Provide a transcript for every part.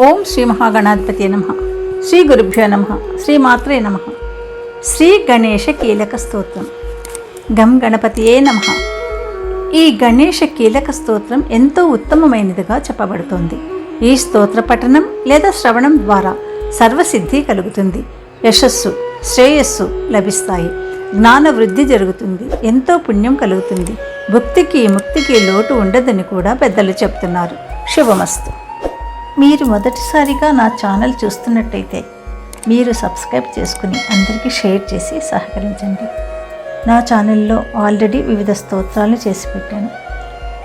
ఓం శ్రీ మహాగణాధిపతి నమ. శ్రీ గురుభ్యో నమ. శ్రీ మాత్రే నమ. శ్రీ గణేష కీలక స్తోత్రం. గం గణపతియే నమ. ఈ గణేష కీలక స్తోత్రం ఎంతో ఉత్తమమైనదిగా చెప్పబడుతోంది. ఈ స్తోత్ర పఠనం లేదా శ్రవణం ద్వారా సర్వసిద్ధి కలుగుతుంది. యశస్సు శ్రేయస్సు లభిస్తాయి. జ్ఞాన వృద్ధి జరుగుతుంది. ఎంతో పుణ్యం కలుగుతుంది. భక్తికి ముక్తికి లోటు ఉండదని కూడా పెద్దలు చెప్తున్నారు. శుభమస్తు. మీరు మొదటిసారిగా నా ఛానల్ చూస్తున్నట్టయితే మీరు సబ్స్క్రైబ్ చేసుకుని అందరికీ షేర్ చేసి సహకరించండి. నా ఛానల్లో ఆల్రెడీ వివిధ స్తోత్రాలు చేసి పెట్టాను.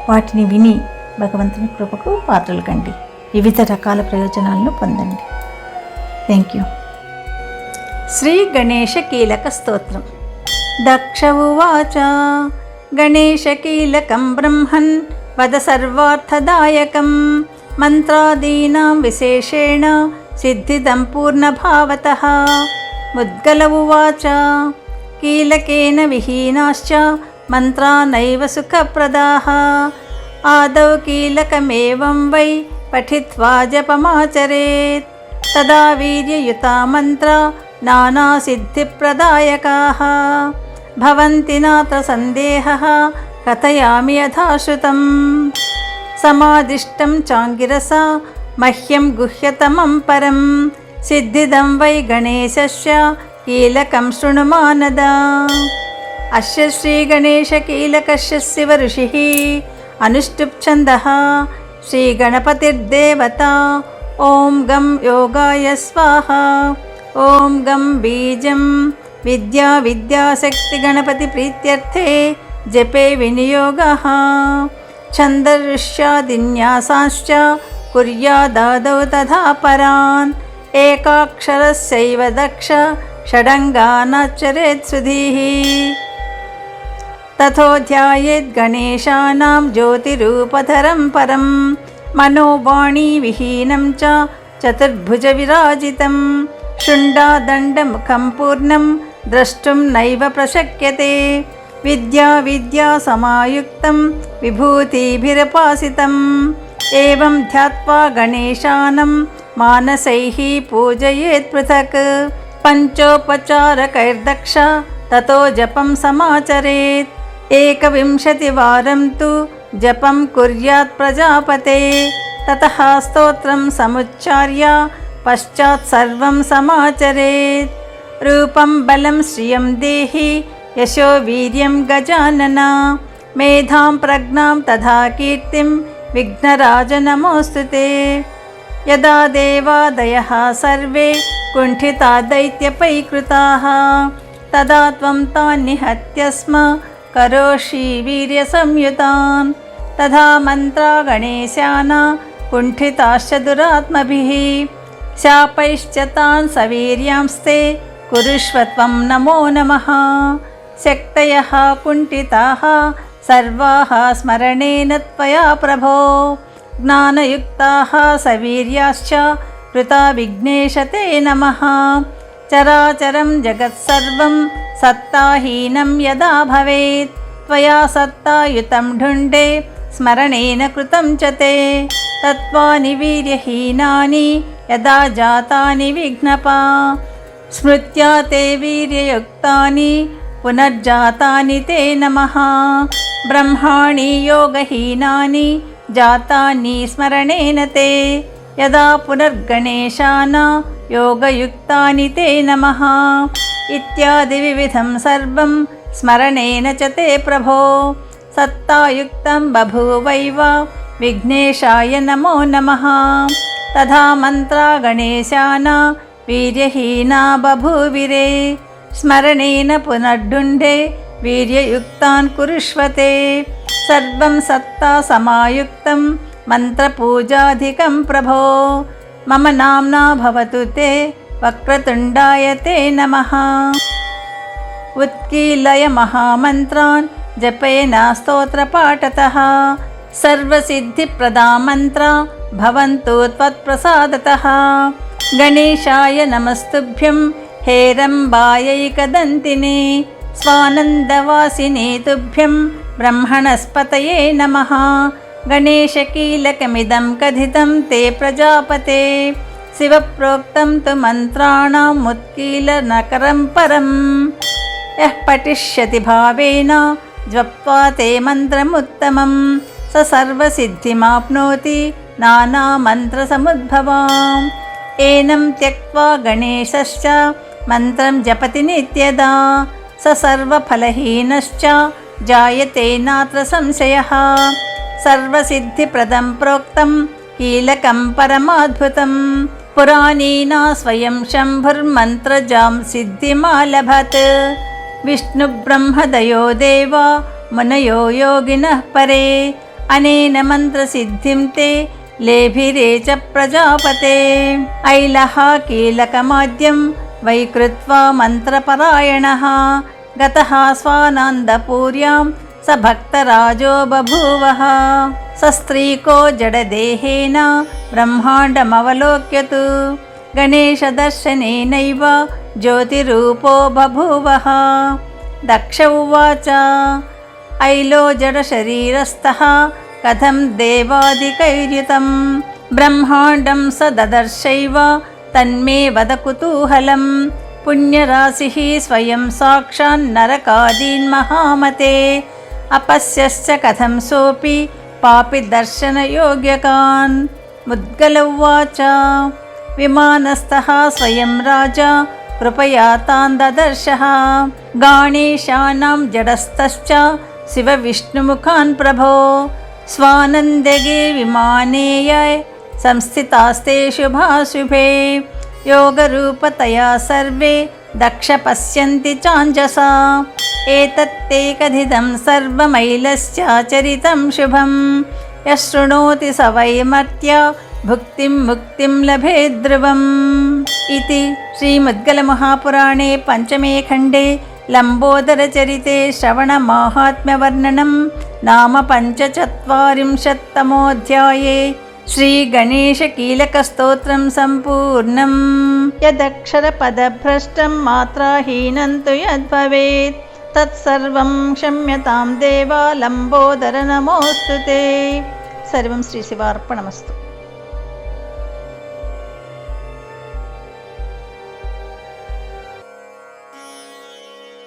వాటిని విని భగవంతుని కృపకు పాత్రలు కండి వివిధ రకాల ప్రయోజనాలను పొందండి. థ్యాంక్ యూ శ్రీ గణేష కీలక స్తోత్రం. దక్ష ఉవాచ గణేశ కీలకం బ్రహ్మన్ వద సర్వార్థదాయకం మంత్రాదీనాం విశేషేణ సిద్ధిదం పూర్ణభావత ముద్గల ఉవాచ కీలకేన విహీనాశ్చ మంత్రానైవ సుఖప్రదాः ఆదౌ కీలకమేవం వై పఠిత్వా జపమాచరేత్ తదా వీర్యయుతా మంత్ర నానాసిద్ధిప్రదాయకాः భవంతి నాత్ర సందేహः కథయామి యథాశ్రుతం సమాదిష్టం చాంగిరస మహ్యం గుహ్యతమం పరం సిద్ధిదం వై గణేశస్య కీలకం శృణుమానద అస్య శ్రీగణేశకీలకస్య శివ ఋషిः అనుష్టుప్ఛन्दः శ్రీగణపతిర్దేవత ఓం గం యోగాయ స్వాహ ఓం గం బీజం విద్యా जपे विनियोगः छन्दऋष्यादिन्यासाश्च कुर्यादादौ तथा परान् एकाक्षरस्यैव दक्ष षडङ्गानाचरेत् सुधीः तथो ध्यायेद्गणेशानां ज्योतिरूपधरं परं मनोवाणीविहीनं च चतुर्भुजविराजितं शुण्डादण्डमुखं पूर्णं द्रष्टुं नैव प्रशक्यते विद्या विद्या समायुक्तं विभूतिभिरपासितम् एवं ध्यात्वा गणेशानं मानसैः पूजयेत् पृथक् पञ्चोपचारकैर्दक्ष ततो जपं समाचरेत् एकविंशतिवारं तु जपं कुर्यात् प्रजापते ततः स्तोत्रं समुच्चार्य पश्चात् सर्वं समाचरेत् रूपं बलं श्रियं देहि यशो वीर्यं गजानन। मेधां प्रज्ञां तथा कीर्तिं विघ्नराज नमोऽस्तु ते। यदा देवादयः सर्वे कुण्ठिता दैत्यपैकृताः तदा त्वं तान् निहत्य स्म करोषि वीर्यसंयुतान्। तथा मन्त्रा गणेशाना कुण्ठिताश्च दुरात्मभिः शापैश्च तान् सवीर्यांस्ते कुरुष्व त्वं नमो नमः शक्तयः कुण्ठिताः सर्वाः स्मरणेन त्वया प्रभो ज्ञानयुक्ताः सवीर्याश्च कृता विघ्नेश ते नमः चराचरं जगत्सर्वं सत्ताहीनं यदा भवेत् त्वया सत्तायुतं ढुण्डे स्मरणेन कृतं च ते तत्त्वानि वीर्यहीनानि यदा जातानि विघ्नपा स्मृत्या ते वीर्ययुक्तानि पुनर्जातानि ते नमः। ब्रह्माणि योगहीनानि जातानि स्मरणेन ते। यदा पुनर्गणेशाना योगयुक्तानि ते नमः। इत्यादिविविधं सर्वं स्मरणेन च ते प्रभो। सत्तायुक्तं बभूवैव विघ्नेशाय नमो नमः। तथा मन्त्रा गणेशाना वीर्यहीना बभूविरे स्मरणेन पुनर्ढुण्डे वीर्ययुक्तान् कुरुष्वते। सर्वं सत्ता समायुक्तं मन्त्रपूजाधिकं प्रभो। मम नाम्ना भवतु ते वक्रतुण्डाय ते नमः। उत्कीलय महामन्त्रान् जपेन स्तोत्रपाठतः। सर्वसिद्धिप्रदा मन्त्रा भवन्तु त्वत्प्रसादतः। गणेशाय नमस्तुभ्यं हेरम्बायैकदन्तिने स्वानन्दवासिने तुभ्यं ब्रह्मणस्पतये नमः गणेशकीलकमिदं कथितं ते प्रजापते शिवप्रोक्तं तु मन्त्राणाम् उत्कीलनकरं परम् यः पठिष्यति भावेन जप्त्वा ते मन्त्रमुत्तमं स सर्वसिद्धिमाप्नोति नानामन्त्रसमुद्भवाम् एनं त्यक्त्वा गणेशश्च మంత్రం జపతి నిత్యదా సర్వఫలహీనశ్చ జాయతే నాత్ర సంశయ. సర్వసిద్ధిప్రదం ప్రోక్తం కీలకం పరమాద్భుతం. పురాణీనా స్వయం శంభుర్మంత్రజాం సిద్ధిమాలభత్. విష్ణుబ్రహ్మదయో దేవ మునయో యోగినః పరే. అనేన మంత్రసిద్ధిం తే లేభిరే చ ప్రజాపతే. ఐలహ కీలకమాద్యం वै कृत्वा मन्त्रपरायणः। गतः स्वानन्दपूर्यां स भक्तराजो बभूवः। स स्त्रीको जडदेहेन ब्रह्माण्डमवलोक्यतु। गणेशदर्शनेनैव ज्योतिरूपो बभूवः। दक्ष उवाच ऐलो जडशरीरस्थः कथं देवादिकैर्युतं ब्रह्माण्डं स ददर्शैव तन्मे वद कुतूहलं पुण्यराशिः स्वयं साक्षान्नरकादीन्महामते अपस्यश्च कथं सोऽपि पापि दर्शनयोग्यकान् मुद्गल उवाच विमानस्थः स्वयं राजा कृपया तान् ददर्शः गाणेशानां जडस्तश्च शिवविष्णुमुखान् प्रभो स्वानन्दगे विमानेय संस्थितास्ते शुभाशुभे योगरूपतया सर्वे दक्ष पश्यन्ति चाञ्जसा एतत्ते कथितं सर्वमैलश्चाचरितं शुभं यः शृणोति स वैमर्त्य भुक्तिं मुक्तिं लभेत् ध्रुवम् इति श्रीमुद्गलमहापुराणे पञ्चमे खण्डे लम्बोदरचरिते श्रवणमाहात्म्यवर्णनं नाम पञ्चचत्वारिंशत्तमोऽध्याये श्रीगणेशकीलकस्तोत्रं सम्पूर्णम् यदक्षरपदभ्रष्टं मात्राहीनं तु यद्भवेत् तत्सर्वं क्षम्यतां देवा लम्बोदर नमोऽस्तु ते सर्वं श्रीशिवार्पणमस्तु